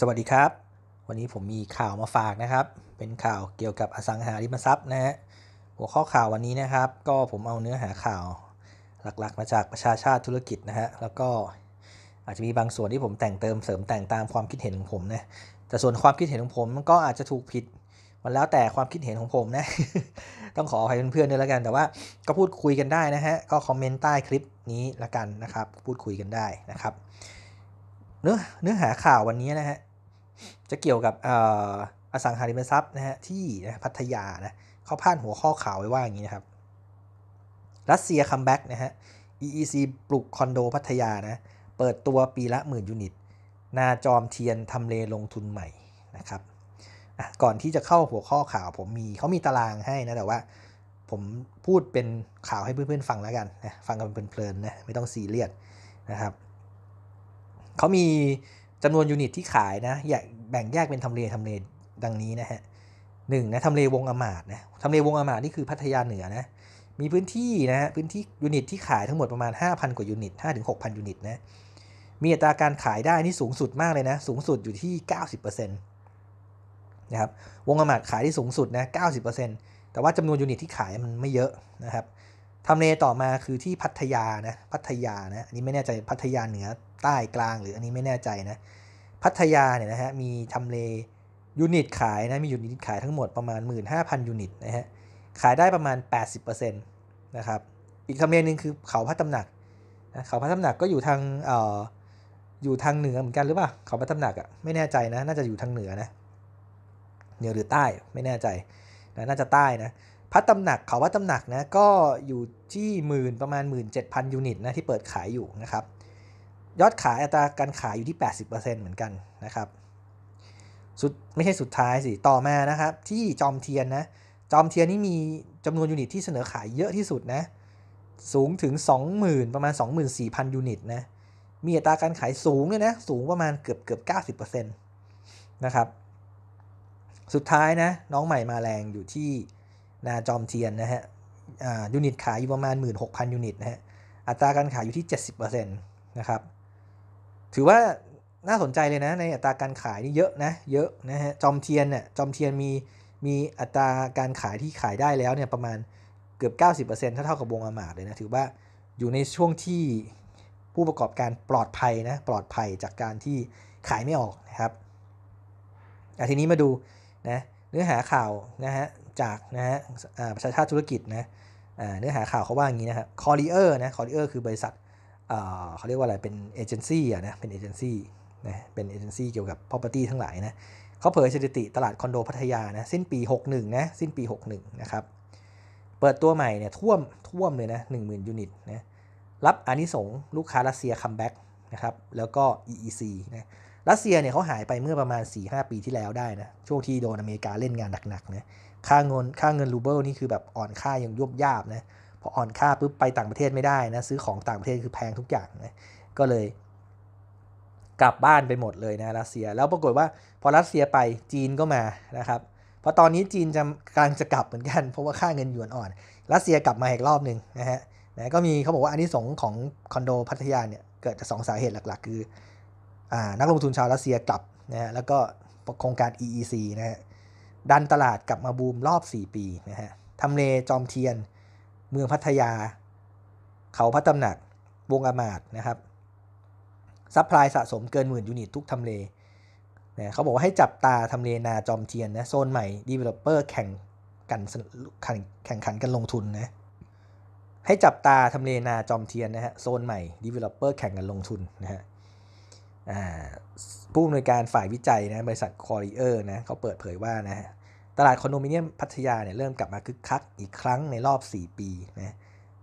สวัสดีครับ วันนี้ผมมีข่าวมาฝากนะครับ เป็นข่าวเกี่ยวกับอสังหาริมทรัพย์นะฮะหัวข้อข่าววันนี้นะครับ ก็ผมเอาเนื้อหาข่าวหลักๆ มาจากประชาชาติธุรกิจนะฮะแล้วก็อาจจะมีบางส่วนที่ผมแต่งเติมเสริมแต่งตามความคิดเห็นของผมนะแต่ส่วนความคิดเห็นของผมมันก็อาจจะถูกผิดมันแล้วแต่ความคิดเห็นของผมนะ ต้องขออภัยเพื่อนๆด้วยแล้วกัน แต่ว่าก็พูดคุยกันได้นะฮะ ก็คอมเมนต์ใต้คลิปนี้ละกันนะครับ พูดคุยกันได้นะครับ เนื้อเนื้อหาข่าววันนี้นะฮะ จะเกี่ยวกับอสังหาริมทรัพย์นะฮะที่พัทยานะเขาพาดหัวข้อข่าวไว้ว่าอย่างนี้นะครับ รัสเซียคัมแบ็กนะฮะ EEC ปลุกคอนโดพัทยานะเปิดตัวปีละหมื่นยูนิต นาจอมเทียนทำเลลงทุนใหม่นะครับก่อนที่จะเข้าหัวข้อข่าวผมมีเขามีตารางให้นะ แต่ว่าผมพูดเป็นข่าวให้เพื่อนๆฟังแล้วกันนะฟังกันเพลินๆนะไม่ต้องซีเรียสนะครับเขามีจำนวนยูนิตที่ขายนะ แบ่งแยกเป็นทำเลทำเลดังนี้นะฮะหนึ่งนะทำเลวงอมาดนะทำเลวงอมาดนี่คือพัทยาเหนือนะมีพื้นที่นะฮะพื้นที่ยูนิตที่ขายทั้งหมดประมาณ 5,000 กว่ายูนิต5-6,000 ยูนิตนะมีอัตราการขายได้นี่สูงสุดมากเลยนะ สูงสุดอยู่ที่ 90%นะครับวงอมาดขายที่สูงสุดนะ 90%แต่ว่าจำนวนยูนิตที่ขายมันไม่เยอะนะครับทำเลต่อมาคือที่พัทยานะพัทยานะอันนี้ไม่แน่ใจพัทยาเหนือใต้กลางหรืออันนี้ไม่แน่ใจนะ พัทยาเนี่ยนะฮะมีทำเลยูนิตขายนะมียูนิตขายทั้งหมดประมาณ 15,000 ยูนิตนะฮะขายได้ประมาณ 80%นะครับอีกทำเลหนึ่งคือเขาพัฒตำหนักนะเขาพัฒตำหนักก็อยู่ทางเอ่ออยู่ทางเหนือเหมือนกันหรือเปล่าเขาพัฒตำหนักอะ่ะไม่แน่ใจนะน่าจะอยู่ทางเหนือนะเหนือหรือใต้ไม่แน่ใจนะน่าจะใต้นะพัฒตำหนักเขาพัฒตำหนักนะก็อยู่ที่หมื่นประมาณ 17,000 ยูนิตนะที่เปิดขายอยู่นะครับ ยอดขายอัตราการขายอยู่ที่ 80%เหมือนกันนะครับสุดไม่ใช่สุดท้ายสิ ต่อมานะครับ ที่จอมเทียนนะ จอมเทียนนี่มีจำนวนยูนิตที่เสนอขายเยอะที่สุดนะ สูงถึง 20,000 ประมาณ 24,000 ยูนิตนะ มีอัตราการขายสูงเลยนะ สูงประมาณเกือบเกือบ90%นะครับ สุดท้ายนะ น้องใหม่มาแรงอยู่ที่นาจอมเทียนนะฮะยูนิตขายอยู่ประมาณ 16,000 ยูนิตนะฮะ อัตราการขายอยู่ที่ 70%นะครับ ถือว่าน่าสนใจเลยนะ ในอัตราการขายนี่เยอะนะ เยอะนะฮะจอมเทียนเนี่ยจอมเทียนมีมีอัตราการขายที่ขายได้แล้วเนี่ยประมาณเกือบ 90%ถ้าเท่ากับวงอมาดเลยนะถือว่าอยู่ในช่วงที่ผู้ประกอบการปลอดภัยนะปลอดภัยจากการที่ขายไม่ออกนะครับทีนี้มาดูนะเนื้อหาข่าวนะฮะจากนะฮะประชาชาติธุรกิจนะเนื้อหาข่าวเขาว่าอย่างนี้นะครับคอรีเออร์นะคอรีเออร์คือบริษัท เขาเรียกว่าอะไรเป็นเอเจนซี่อะนะเป็นเอเจนซี่นะเป็นเอเจนซี่เกี่ยวกับ property ทั้งหลายนะเขาเผยสถิติตลาดคอนโดพัทยานะสิ้นปี 61นะสิ้นปี 61นะครับเปิดตัวใหม่เนี่ยท่วมท่วมเลยนะ10,000 ยูนิตนะรับอานิสงลูกค้ารัสเซียคัมแบ็กนะครับแล้วก็ EEC นะรัสเซียเนี่ยเขาหายไปเมื่อประมาณ 4-5 ปีที่แล้วได้นะช่วงที่โดนอเมริกาเล่นงานหนักๆนะค่าเงินค่าเงินรูเบิลนี่คือแบบอ่อนค่าอย่างยุบยาบนะ พออ่อนค่าปุ๊บไปต่างประเทศไม่ได้นะซื้อของต่างประเทศคือแพงทุกอย่างนะก็เลยกลับบ้านไปหมดเลยนะรัสเซีย แล้วปรากฏว่าพอรัสเซียไปจีนก็มานะครับพราะตอนนี้จีนจะกำลังจะกลับเหมือนกัน เพราะว่าค่าเงินหยวนอ่อน รัสเซียกลับมาอีกรอบหนึ่งนะฮะนะก็มีเขาบอกว่าอันนี้สงของคอนโดพัทยาเนี่ยเกิดจากสองสาเหตุหลัก ๆ คืออ่านักลงทุนชาวรัสเซียกลับนะฮะแล้วก็โครงการ EEC นะฮะดันตลาดกลับมาบูมรอบ 4 ปีนะฮะทำเลจอมเทียน เมืองพัทยา เขาพัฒตำหนัก วงอามาดนะครับซัพพลายสะสมเกินหมื่นยูนิตทุกทำเลเนี่ยเขาบอกว่าให้จับตาทำเลนาจอมเทียนนะโซนใหม่ดีเวลลอปเปอร์แข่งกันแข่งขันกันลงทุนนะให้จับตาทำเลนาจอมเทียนนะฮะโซนใหม่ดีเวลลอปเปอร์แข่งกันลงทุนนะฮะผู้อำนวยการฝ่ายวิจัยนะบริษัทคอรีเออร์นะเขาเปิดเผยว่านะฮะ ตลาดคอนโดมิเนียมพัทยาเนี่ยเริ่มกลับมาคึกคักอีกครั้งในรอบ 4 ปีนะ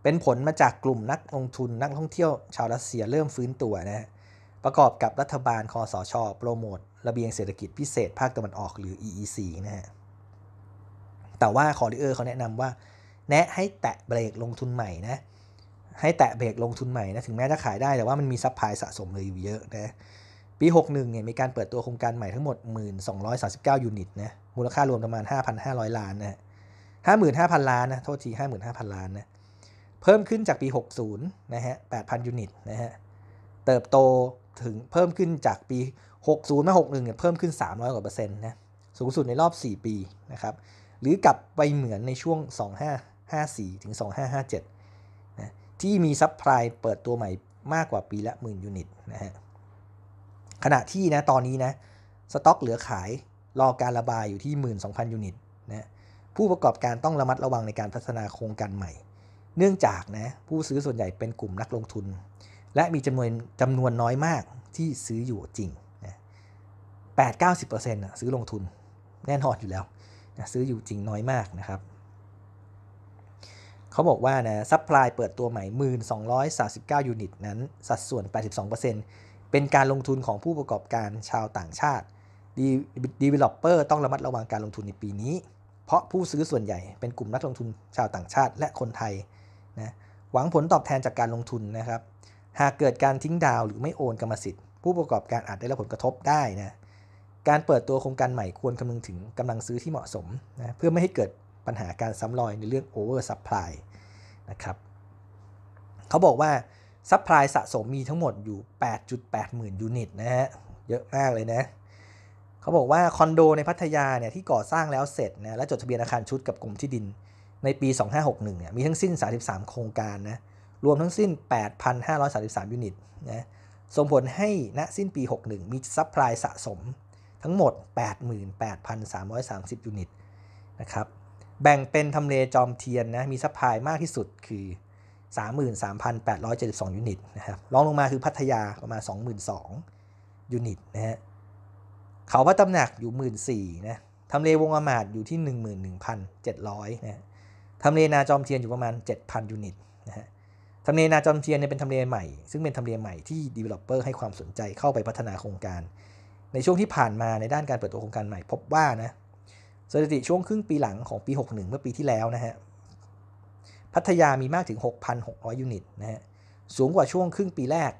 เป็นผลมาจากกลุ่มนักลงทุนนักท่องเที่ยวชาวรัสเซียเริ่มฟื้นตัวนะประกอบกับรัฐบาลคอสชโปรโมทระเบียงเศรษฐกิจพิเศษภาคตะวันออกหรือ EEC นะฮะแต่ว่าคอริเออร์เขาแนะนำว่า แนะให้แตะเบรกลงทุนใหม่นะให้แตะเบรกลงทุนใหม่นะถึงแม้จะขายได้แต่ว่ามันมีซัพพลายสะสมเลยอยู่เยอะนะ ปี 61เนี่ยมีการเปิดตัวโครงการใหม่ทั้งหมด 1239 ยูนิตนะมูลค่ารวมประมาณ 5,500 ล้านนะ55,000 ล้านนะโทษที 55,000 ล้านนะเพิ่มขึ้นจากปี 60นะฮะ8,000 ยูนิตนะฮะเติบโตถึงเพิ่มขึ้นจากปี 60มา61เนี่ยเพิ่มขึ้น 300กว่าเปอร์เซ็นต์นะสูงสุดในรอบ 4 ปีนะครับหรือกลับไปเหมือนในช่วง 2554 ถึง 2557นะที่มีซัพพลายเปิดตัวใหม่มากกว่าปีละหมื่นยูนิตนะฮะ ขณะที่นะตอนนี้นะสต็อกเหลือขายรอการระบายอยู่ที่ 12,000 ยูนิตนะผู้ประกอบการต้องระมัดระวังในการพัฒนาโครงการใหม่ เนื่องจากนะผู้ซื้อส่วนใหญ่เป็นกลุ่มนักลงทุน และมีจำนวนจำนวนน้อยมากที่ซื้ออยู่จริงนะ8 90นะซื้อลงทุนแน่นอนอยู่แล้วนะซื้ออยู่จริงน้อยมากนะครับเขาบอกว่านะซัพพลายเปิดตัวใหม่ 1,239 ยูนิตนั้น สัดส่วน 82% เป็นการลงทุนของผู้ประกอบการชาวต่างชาติ Developer ต้องระมัดระวังการลงทุนในปีนี้ เพราะผู้ซื้อส่วนใหญ่เป็นกลุ่มนักลงทุนชาวต่างชาติและคนไทยนะหวังผลตอบแทนจากการลงทุนนะครับ หากเกิดการทิ้งดาวหรือไม่โอนกรรมสิทธิ์ ผู้ประกอบการอาจได้รับผลกระทบได้นะการเปิดตัวโครงการใหม่ควรคำนึงถึงกำลังซื้อที่เหมาะสมนะเพื่อไม่ให้เกิดปัญหาการซ้ำรอยในเรื่อง over supply นะครับเขาบอกว่า ซัพพลายสะสมมีทั้งหมดอยู่ 8.8 หมื่นยูนิตนะฮะ เยอะมากเลยนะ เขาบอกว่าคอนโดในพัทยาเนี่ยที่ก่อสร้างแล้วเสร็จนะและจดทะเบียนอาคารชุดกับกรมที่ดินในปี 2561 เนี่ยมีทั้งสิ้น 33 โครงการนะ รวมทั้งสิ้น 8,533 ยูนิตนะ ส่งผลให้ณสิ้นปี 61 มีซัพพลายสะสมทั้งหมด 88,330 ยูนิตนะครับ แบ่งเป็นทำเลจอมเทียนนะ มีซัพพลายมากที่สุดคือ 33,872 ยูนิตนะครับรองลงมาคือพัทยาประมาณ 22,000 ยูนิตนะฮะเขาพระตำหนักอยู่ 14,000นะทำเลวงอมาดอยู่ที่ 11,700นะทำเลนาจอมเทียนอยู่ประมาณ 7,000 ยูนิตนะฮะทำเลนาจอมเทียนเนี่ยเป็นทำเลใหม่ ซึ่งเป็นทำเลใหม่ที่ Developer ให้ความสนใจเข้าไปพัฒนาโครงการ ในช่วงที่ผ่านมาในด้านการเปิดตัวโครงการใหม่ พบว่านะสถิติช่วงครึ่งปีหลังของปี 61 เมื่อปีที่แล้วนะฮะ พัทยามีมากถึง 6,600 ยูนิตนะฮะ สูงกว่าช่วงครึ่งปีแรก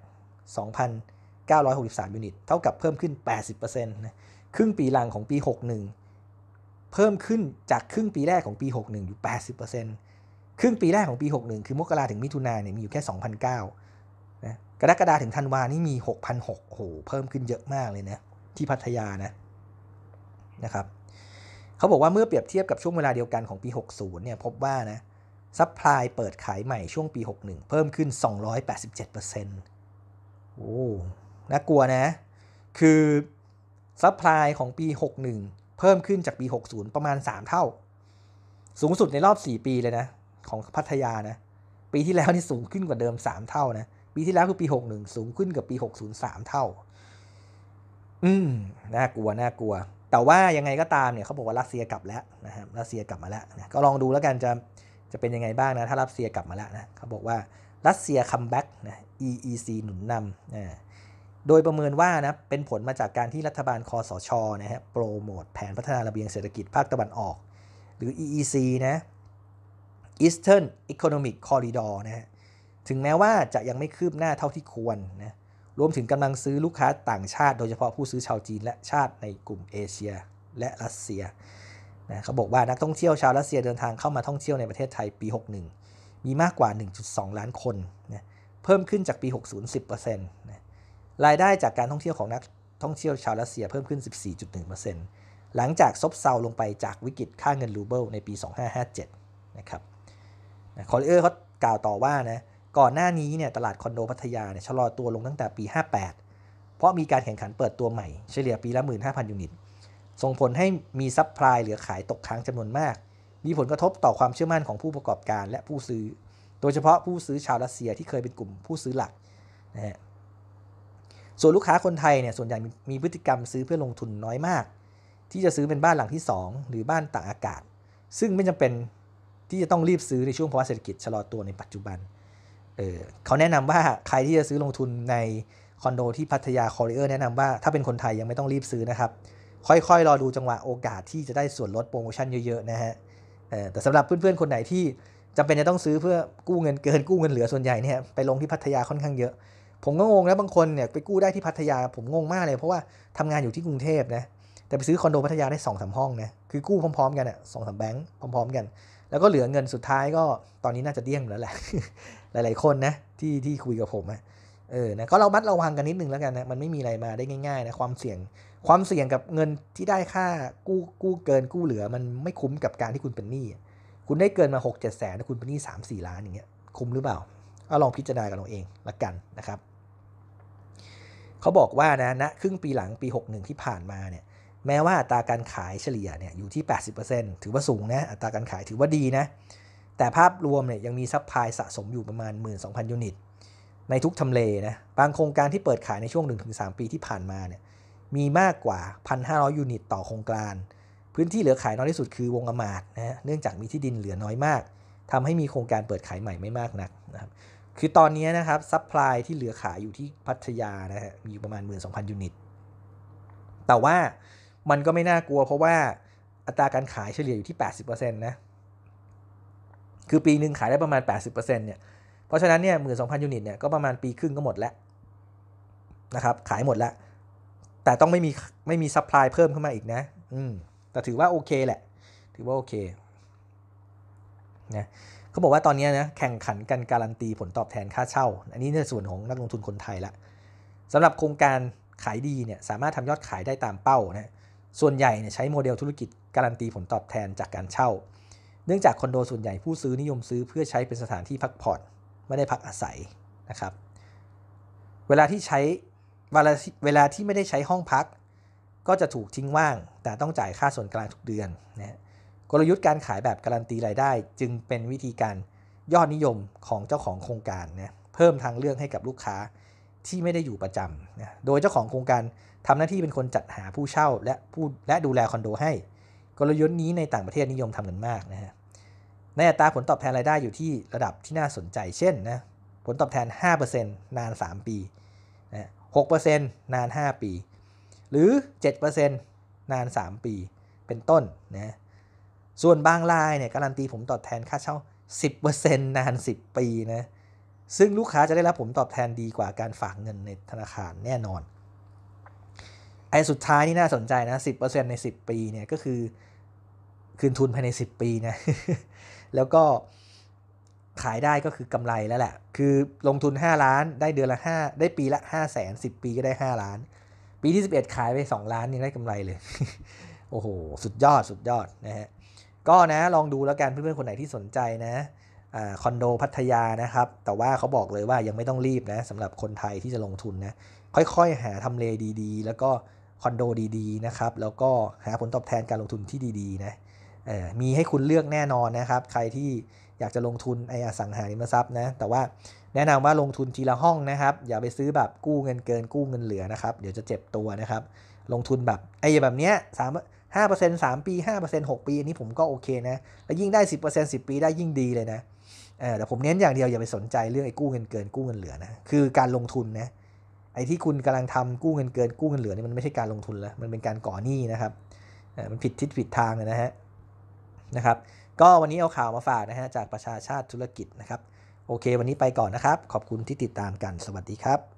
2,963 ยูนิต เท่ากับเพิ่มขึ้น 80%นะครึ่งปีหลังของปี 61 เพิ่มขึ้นจากครึ่งปีแรกของปี 61 อยู่ 80%ครึ่งปีแรกของปี 61 คือมกราถึงมิถุนาเนี่ยมีอยู่แค่ 2,009นะกรกฎาถึงธันวานี่มี6,600โอ้โห เพิ่มขึ้นเยอะมากเลยนะ ที่พัทยานะ นะครับ เขาบอกว่าเมื่อเปรียบเทียบกับช่วงเวลาเดียวกันของปี 60 เนี่ยพบว่านะ ซัพพลายเปิดขายใหม่ช่วงปี 61 เพิ่มขึ้น 287%โอ้น่ากลัวนะ คือซัพพลายของปี 61 เพิ่มขึ้นจากปี 60 ประมาณ 3 เท่า สูงสุดในรอบ 4 ปีเลยนะ ของพัทยานะ ปีที่แล้วนี่สูงขึ้นกว่าเดิม 3 เท่านะ ปีที่แล้วคือปี 61 สูงขึ้นกับปี 60 3 เท่า อืม น่ากลัว น่ากลัว แต่ว่ายังไงก็ตามเนี่ยเขาบอกว่ารัสเซียกลับแล้วนะครับ รัสเซียกลับมาแล้วนะก็ลองดูแล้วกันจะ จะเป็นยังไงบ้างนะถ้ารัสเซียกลับมาแล้วนะเขาบอกว่ารัสเซียคัมแบ็กนะ EEC หนุนนำนะโดยประเมินว่านะเป็นผลมาจากการที่รัฐบาลคอสชนะฮะโปรโมทแผนพัฒนาระเบียงเศรษฐกิจภาคตะวันออก หรือ EEC นะ Eastern Economic Corridor นะฮะถึงแม้ว่าจะยังไม่คืบหน้าเท่าที่ควรนะรวมถึงกำลังซื้อลูกค้าต่างชาติ โดยเฉพาะผู้ซื้อชาวจีนและชาติในกลุ่มเอเชีย และรัสเซีย นะเขาบอกว่านักท่องเที่ยวชาวรัสเซียเดินทางเข้ามาท่องเที่ยวในประเทศไทยปี 61 มีมากกว่า 1.2 ล้านคนนะเพิ่มขึ้นจากปี 60 10%นะรายได้จากการท่องเที่ยวของนักท่องเที่ยวชาวรัสเซียเพิ่มขึ้น 14.1%หลังจากซบเซาลงไปจากวิกฤตค่าเงินรูเบิลในปี 2557 นะครับคอร์เออร์เขากล่าวต่อว่านะก่อนหน้านี้เนี่ยตลาดคอนโดพัทยาเนี่ยชะลอตัวลงตั้งแต่ปี 58 เพราะมีการแข่งขันเปิดตัวใหม่เฉลี่ยปีละ 15,000 ยูนิต ส่งผลให้มีซัพพลายเหลือขายตกค้างจำนวนมาก มีผลกระทบต่อความเชื่อมั่นของผู้ประกอบการและผู้ซื้อ โดยเฉพาะผู้ซื้อชาวรัสเซียที่เคยเป็นกลุ่มผู้ซื้อหลักนะฮะส่วนลูกค้าคนไทยเนี่ยส่วนใหญ่มีพฤติกรรมซื้อเพื่อลงทุนน้อยมาก ที่จะซื้อเป็นบ้านหลังที่ 2 หรือบ้านต่างอากาศ ซึ่งไม่จำเป็นที่จะต้องรีบซื้อในช่วงภาวะเศรษฐกิจชะลอตัวในปัจจุบันเออเขาแนะนำว่าใครที่จะซื้อลงทุนในคอนโดที่พัทยาคอริเออร์แนะนำว่าถ้าเป็นคนไทยยังไม่ต้องรีบซื้อนะครับ ค่อยๆ รอดูจังหวะโอกาสที่จะได้ส่วนลดโปรโมชั่นเยอะๆนะฮะแต่สำหรับเพื่อนๆ คนไหนที่จำเป็นจะต้องซื้อเพื่อกู้เงินเกินกู้เงินเหลือส่วนใหญ่เนี่ยไปลงที่พัทยาค่อนข้างเยอะ ผมก็งงนะบางคนเนี่ยไปกู้ได้ที่พัทยาผมงงมากเลยเพราะว่าทำงานอยู่ที่กรุงเทพนะแต่ไปซื้อคอนโดพัทยาได้สองสาห้องนะคือกู้พร้อมๆ กันอะสองสามแบงค์พร้อม ๆ กัน แล้วก็เหลือเงินสุดท้ายก็ตอนนี้น่าจะเดี้ยงแล้วแหละหลาย ๆคนนะที่ที่คุยกับผมอะ เออนะก็เรามัดระวังกันนิดนึงแล้วกันนะมันไม่มีอะไรมาได้ง่ายๆนะความเสี่ยงความเสี่ยงกับเงินที่ได้ค่ากู้กู้เกินกู้เหลือมันไม่คุ้มกับการที่คุณเป็นหนี้คุณได้เกินมา 6 7 แสนคุณเป็นหนี้3 4 ล้านอย่างเงี้ยคุ้มหรือเปล่าก็ลองพิจารณากันเอาเองละกันนะครับเขาบอกว่านะณครึ่งปีหลังปี 61 ที่ผ่านมาเนี่ยแม้ว่าอัตราการขายเฉลี่ยเนี่ยอยู่ที่ 80%ถือว่าสูงนะอัตราการขายถือว่าดีนะแต่ภาพรวมเนี่ยยังมีซัพพลายสะสมอยู่ประมาณ 12,000 ยูนิต ในทุกทำเลนะบางโครงการที่เปิดขายในช่วง 1-3 ปีที่ผ่านมาเนี่ยมีมากกว่า 1,500 ยูนิตต่อโครงการ พื้นที่เหลือขายน้อยที่สุดคือวงอมาดนะฮะเนื่องจากมีที่ดินเหลือน้อยมากทำให้มีโครงการเปิดขายใหม่ไม่มากนักนะครับคือตอนนี้นะครับซัพพลายที่เหลือขายอยู่ที่พัทยานะฮะมีอยู่ประมาณ 12,000 ยูนิต แต่ว่ามันก็ไม่น่ากลัวเพราะว่าอัตราการขายเฉลี่ยอยู่ที่ 80%นะคือปีหนึ่งขายได้ประมาณ 80%เนี่ย ราะฉะนั้นเนี่ยหมื่นสองพันยูนิตเนี่ยก็ประมาณปีครึ่งก็หมดแล้วนะครับขายหมดแล้ว แต่ต้องไม่มีไม่มีซัพพลายเพิ่มขึ้นมาอีกนะ อืมแต่ถือว่าโอเคแหละ ถือว่าโอเคนะเขาบอกว่าตอนนี้นะแข่งขันกันการันตีผลตอบแทนค่าเช่า อันนี้ในส่วนของนักลงทุนคนไทยละสำหรับโครงการขายดีเนี่ยสามารถทำยอดขายได้ตามเป้านะส่วนใหญ่เนี่ยใช้โมเดลธุรกิจการันตีผลตอบแทนจากการเช่า เนื่องจากคอนโดส่วนใหญ่ผู้ซื้อนิยมซื้อเพื่อใช้เป็นสถานที่พักผ่อน ไม่ได้พักอาศัยนะครับ เวลาที่ใช้เวลาเวลาที่ไม่ได้ใช้ห้องพัก ก็จะถูกทิ้งว่าง แต่ต้องจ่ายค่าส่วนกลางทุกเดือนนะกลยุทธ์การขายแบบการันตีรายได้ จึงเป็นวิธีการยอดนิยมของเจ้าของโครงการนะเพิ่มทางเลือกให้กับลูกค้าที่ไม่ได้อยู่ประจำนะโดยเจ้าของโครงการทำหน้าที่เป็นคนจัดหาผู้เช่า และผู้และดูแลคอนโดให้ กลยุทธ์นี้ในต่างประเทศนิยมทำกันมากนะฮะ ในอัตราผลตอบแทนรายได้อยู่ที่ระดับที่น่าสนใจ เช่นนะผลตอบแทน 5%นาน 3 ปีนะ6%นาน 5 ปี หรือ 7%นาน 3 ปี เป็นต้นนะส่วนบางรายเนี่ยการันตีผมตอบแทนค่าเช่า 10%นาน 10 ปีนะซึ่งลูกค้าจะได้รับผลตอบแทนดีกว่าการฝากเงินในธนาคารแน่นอนไอ้สุดท้ายนี่น่าสนใจนะ 10%ใน 10 ปีเนี่ยก็คือ คืนทุนภายใน 10 ปีนะ แล้วก็ขายได้ก็คือกำไรแล้วแหละ คือลงทุน 5 ล้านได้เดือนละ 5 ได้ปีละ 5 0 0แสน10 ปีก็ได้ 5 ล้าน ปีที่ 11 ขายไป 2 ล้านยังได้กำไรเลย โอ้โห สุดยอดสุดยอดนะฮะ ก็นะลองดูแล้วกันเพื่อนๆคนไหนที่สนใจนะคอนโดพัทยานะครับ แต่ว่าเขาบอกเลยว่ายังไม่ต้องรีบนะสำหรับคนไทยที่จะลงทุนนะ ค่อยๆ หาทำเลดีๆ แล้วก็คอนโดดีๆนะครับ แล้วก็หาผลตอบแทนการลงทุนที่ดีๆ นะ มีให้คุณเลือกแน่นอนนะครับ ใครที่อยากจะลงทุนไออสังหาริมทรัพย์นะ แต่ว่าแนะนำว่าลงทุนทีละห้องนะครับ อย่าไปซื้อแบบกู้เงินเกินกู้เงินเหลือนะครับ เดี๋ยวจะเจ็บตัวนะครับ ลงทุนแบบไอ้แบบเนี้ยสามห้าเปอร์เซ็นต์สามปีห้าเปอร์เซ็นต์หกปี อันนี้ผมก็โอเคนะ แล้วยิ่งได้สิบเปอร์เซ็นต์สิบปีได้ยิ่งดีเลยนะเออแต่ผมเน้นอย่างเดียวอย่าไปสนใจเรื่องไอ้กู้เงินเกินกู้เงินเหลือนะ คือการลงทุนนะ ไอ้ที่คุณกำลังทำกู้เงินเกินกู้เงินเหลือนี่มันไม่ใช่การลงทุนแล้ว มันเป็นการก่อหนี้นะครับมันผิดทิศผิดทางนะฮะ นะครับ ก็วันนี้เอาข่าวมาฝากนะฮะจากประชาชาติธุรกิจนะครับ โอเค วันนี้ไปก่อนนะครับ ขอบคุณที่ติดตามกัน สวัสดีครับ